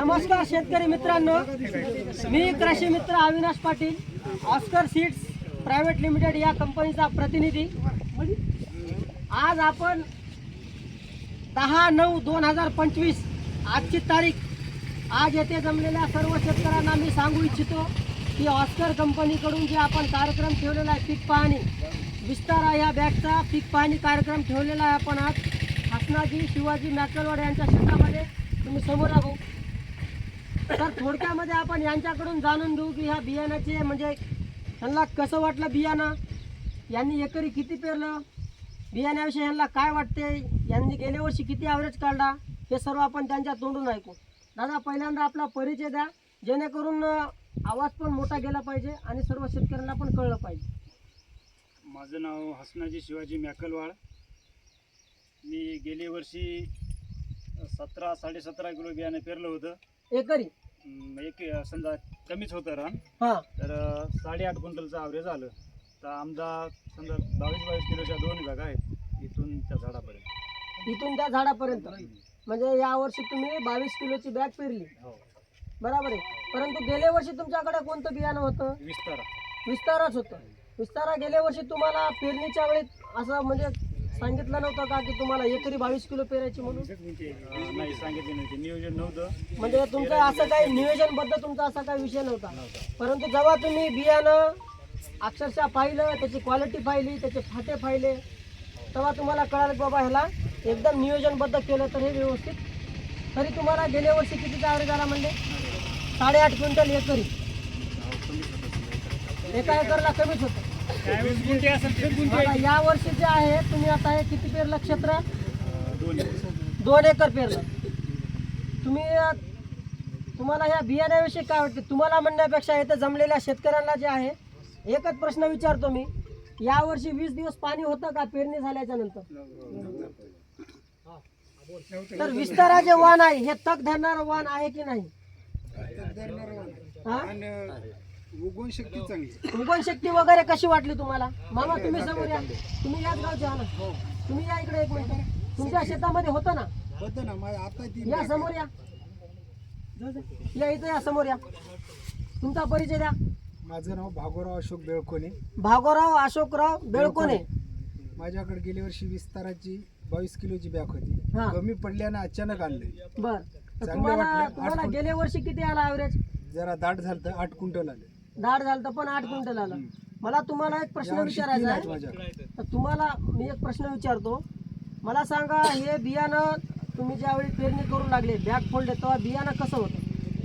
नमस्कार शेतकरी मित्रांनो. मी कृषी मित्र Avinash Patil Oscar seeds private limited या कंपनीचा प्रतिनिधी. आज आपण दहा नऊ दोन हजार पंचवीस आजची तारीख. आज येथे जमलेल्या सर्व शेतकऱ्यांना मी सांगू इच्छितो की ऑस्कर कंपनीकडून जे आपण कार्यक्रम ठेवलेला आहे पीक पाहणी विस्तारा या बॅगचा पीक पाहणी कार्यक्रम ठेवलेला आहे आपण आज. हसनाजी शिवाजी मॅकलवाड यांच्या शेतामध्ये. तुम्ही समोर आहोत तर थोडक्यामध्ये आपण यांच्याकडून जाणून घेऊ की ह्या बियाण्याचे म्हणजे ह्यांना कसं वाटलं बियाणं? यांनी एकरी किती पेरलं? बियाण्याविषयी यांना काय वाटते यांनी गेल्या वर्षी किती ॲव्हरेज काढला? हे सर्व आपण त्यांच्या तोंडून ऐकू. दादा पहिल्यांदा आपला परिचय द्या. जेणेकरून आवाज पण मोठा गेला पाहिजे आणि सर्व शेतकऱ्यांना पण कळलं पाहिजे. माझं नाव हसनाजी शिवाजी मॅकलवाड मी गेल्या वर्षी सतरा साडेसतरा किलो बियाणं पेरलं होतं. एकरी? एक अं, समजा कमीच होतं रान. हां. तर अं, साडेआठ क्विंटलचं ॲव्हरेज आलं. तर आमचा समजा बावीस बावीस किलोच्या दोन भाग आहेत इथून त्या झाडापर्यंत. इथून त्या झाडापर्यंत. म्हणजे यावर्षी तुम्ही बावीस किलोची बॅग पेरली. हो. बरोबर आहे. परंतु गेल्या वर्षी तुमच्याकडे कोणतं बियाणं होतं? विस्तारा. विस्ताराच होतं. विस्तारा गेल्या वर्षी तुम्हाला पेरणीच्या वेळेत असं म्हणजे सांगितलं नव्हतं का की तुम्हाला एकरी बावीस किलो पेरायची म्हणून? नाही सांगितले नव्हते नियोजन नव्हतं. म्हणजे तुमचं असं काही नियोजनबद्ध तुमचा असा काही विषय नव्हता. परंतु जेव्हा तुम्ही बियाणं अक्षरशः पाहिलं त्याची क्वालिटी पाहिली त्याचे फाटे पाहिले तेव्हा तुम्हाला कळालं की बाबा ह्याला एकदम नियोजनबद्ध केलं तर हे व्यवस्थित. तरी तुम्हाला गेल्या वर्षी किती ॲव्हरेज आला म्हणजे साडेआठ क्विंटल एकरी. एका एकरला कमीच होतं. या वर्षी जे आहे तुम्ही आता हे किती पेरलं क्षेत्र? दोन एकर पेरलं. तुम्ही तुम्हाला ह्या बियाण्याविषयी काय वाटते? तुम्हाला म्हणण्यापेक्षा इथं जमलेल्या शेतकऱ्यांना जे आहे एकच प्रश्न विचारतो मी. यावर्षी वीस दिवस पाणी होतं का पेरणी झाल्याच्यानंतर? तर विस्तारा जे वाण आहे. हे तक धरणारं वाण आहे की नाही? हा? उगवण शक्ती चांगली. उगवण शक्ती वगैरे कशी वाटली तुम्हाला? मामा तुम्ही समोर या. तुम्ही याच गावचे आहात. हो. तुम्ही या इकडे एक मिनिट. तुमच्या शेतामध्ये होतं ना? होतं ना माझ्या आता ती या समोर या. या इथं या समोर या. तुमचा परिचय द्या. माझं नाव भागोराव अशोक बेळकोणे. भागोराव अशोकराव बेळकोणे. माझ्याकडे गेल्या वर्षी विस्ताराची बावीस किलोची बॅग होती. हा. कमी पडल्यानं अचानक आणले. बर. तुम्हाला वाटलं. तुम्हाला गेल्या वर्षी किती आला ॲव्हरेज जरा दाट झालं तर आठ क्विंटल आले. दाढ झालं तर पण आठ क्विंटल आला मला तुम्हाला एक प्रश्न विचारायचा आहे. तर तुम्हाला मी एक प्रश्न विचारतो. मला सांगा हे बियाणं तुम्ही ज्यावेळी पेरणी करू लागले बॅग फोल्ड तेव्हा बियाणं कसं होतं?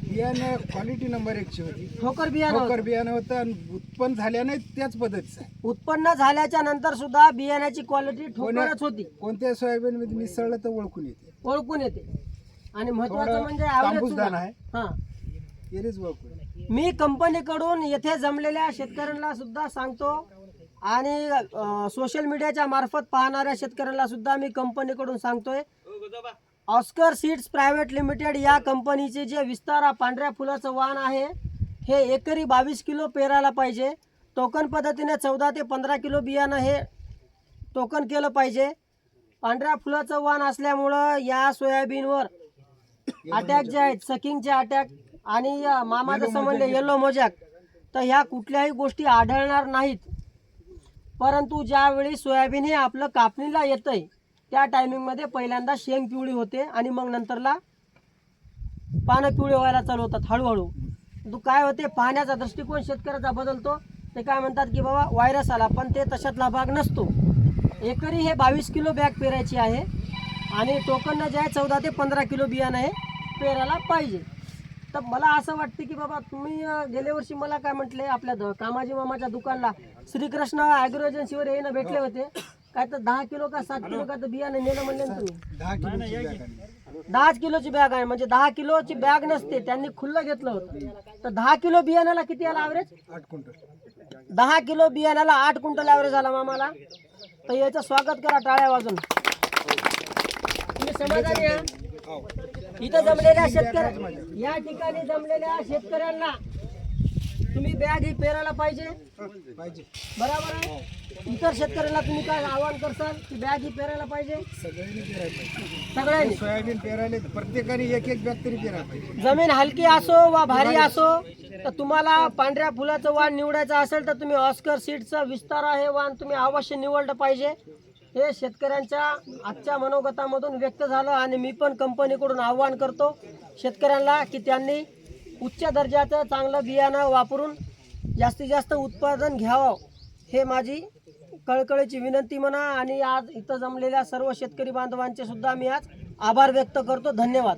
बियाणं क्वालिटी नंबर एकची होती. ठोकर बियाणं होतं. ठोकर बियाणं होतं आणि उत्पन्न झाल्याने त्याच पद्धतीचं आहे. उत्पन्न झाल्याच्यानंतर सुद्धा बियाण्याची क्वालिटी ठोकरच होती. कोणत्या सोयाबीन मध्ये मिसळलं तर ओळखून येते. ओळखून येते. आणि महत्वाचं थोडं म्हणजे सुद्धा. आहे. हा. मी कंपनीकडून येथे जमलेल्या शेतकऱ्यांना सुद्धा सांगतो आणि सोशल मीडियाच्या मार्फत पाहणाऱ्या शेतकऱ्यांना सुद्धा मी कंपनीकडून सांगतोय. ऑस्कर सीड्स प्रायव्हेट लिमिटेड या कंपनीचे जे विस्तारा पांढऱ्या फुलाचं वाहन आहे हे एकरी बावीस किलो पेरायला पाहिजे. टोकन पद्धतीने चौदा ते पंधरा किलो बियाणं हे टोकन केलं पाहिजे. पांढऱ्या फुलाचं वाण असल्यामुळं या सोयाबीनवर अटॅक जे आहेत सकिंगचे अटॅक आणि मामा जसं म्हणले येलो मोजॅक. तर ह्या कुठल्याही गोष्टी आढळणार नाहीत. परंतु ज्यावेळी सोयाबीन हे आपलं कापणीला येतंय त्या टायमिंगमध्ये पहिल्यांदा शेंग पिवळी होते आणि मग नंतरला पानं पिवळी व्हायला चालू होतात हळूहळू. तू काय होते पाहण्याचा दृष्टिकोन शेतकऱ्याचा बदलतो. ते काय म्हणतात की बाबा व्हायरस आला पण ते तशातला भाग नसतो. एकरी हे बावीस किलो बॅग पेरायची आहे आणि टोकननं जे आहे चौदा ते पंधरा किलो बियाणं हे पेरायला पाहिजे. तर मला असं वाटतं की बाबा तुम्ही गेल्या वर्षी मला काय म्हटले आपल्या द- कामाजी मामाच्या दुकानला श्रीकृष्ण ॲग्रो एजन्सीवर येणं भेटले होते. काय तर दहा किलो का सात किलो का तर बियाणं नेलं म्हणले ना तुम्ही? दहा किलोची बॅग आणली. दहाच किलोची बॅग आहे म्हणजे दहा किलोची बॅग नसते त्यांनी खुल्लं घेतलं होतं. तर दहा किलो बियाण्याला किती आला ॲव्हरेज आठ क्विंटल. दहा किलो बियाण्याला आठ क्विंटल ॲव्हरेज आला मामाला. तर याचं स्वागत करा टाळ्या वाजून. तुम्ही समाधानी आहे? इथं जमलेल्या शेतकऱ्या या ठिकाणी जमलेल्या शेतकऱ्यांना तुम्ही बॅग ही पेरायला पाहिजे. बरोबर आहे? इतर शेतकऱ्यांना तुम्ही काय आवाहन करसाल की बॅग ही पेरायला पाहिजे? सगळ्यांनी पेरायला पाहिजे. सगळ्यांनी. सोयाबीन पेरायले प्रत्येकाने एक एक बॅग तरी पेरायला पाहिजे. जमीन हलकी असो वा भारी असो तर तुम्हाला पांढऱ्या फुलाचं वाण निवडायचं असेल तर तुम्ही ऑस्कर सीडचं विस्तारा हे वाण तुम्ही अवश्य निवडलं पाहिजे. हे शेतकऱ्यांच्या आजच्या मनोगतामधून व्यक्त झालं आणि मी पण कंपनीकडून आव्हान करतो शेतकऱ्यांना की त्यांनी उच्च दर्जाचं चांगलं बियाणं वापरून जास्तीत जास्त उत्पादन घ्यावं हे माझी कळकळीची विनंती म्हणा आणि आज इथं जमलेल्या सर्व शेतकरी बांधवांचे सुद्धा मी आज आभार व्यक्त करतो. धन्यवाद.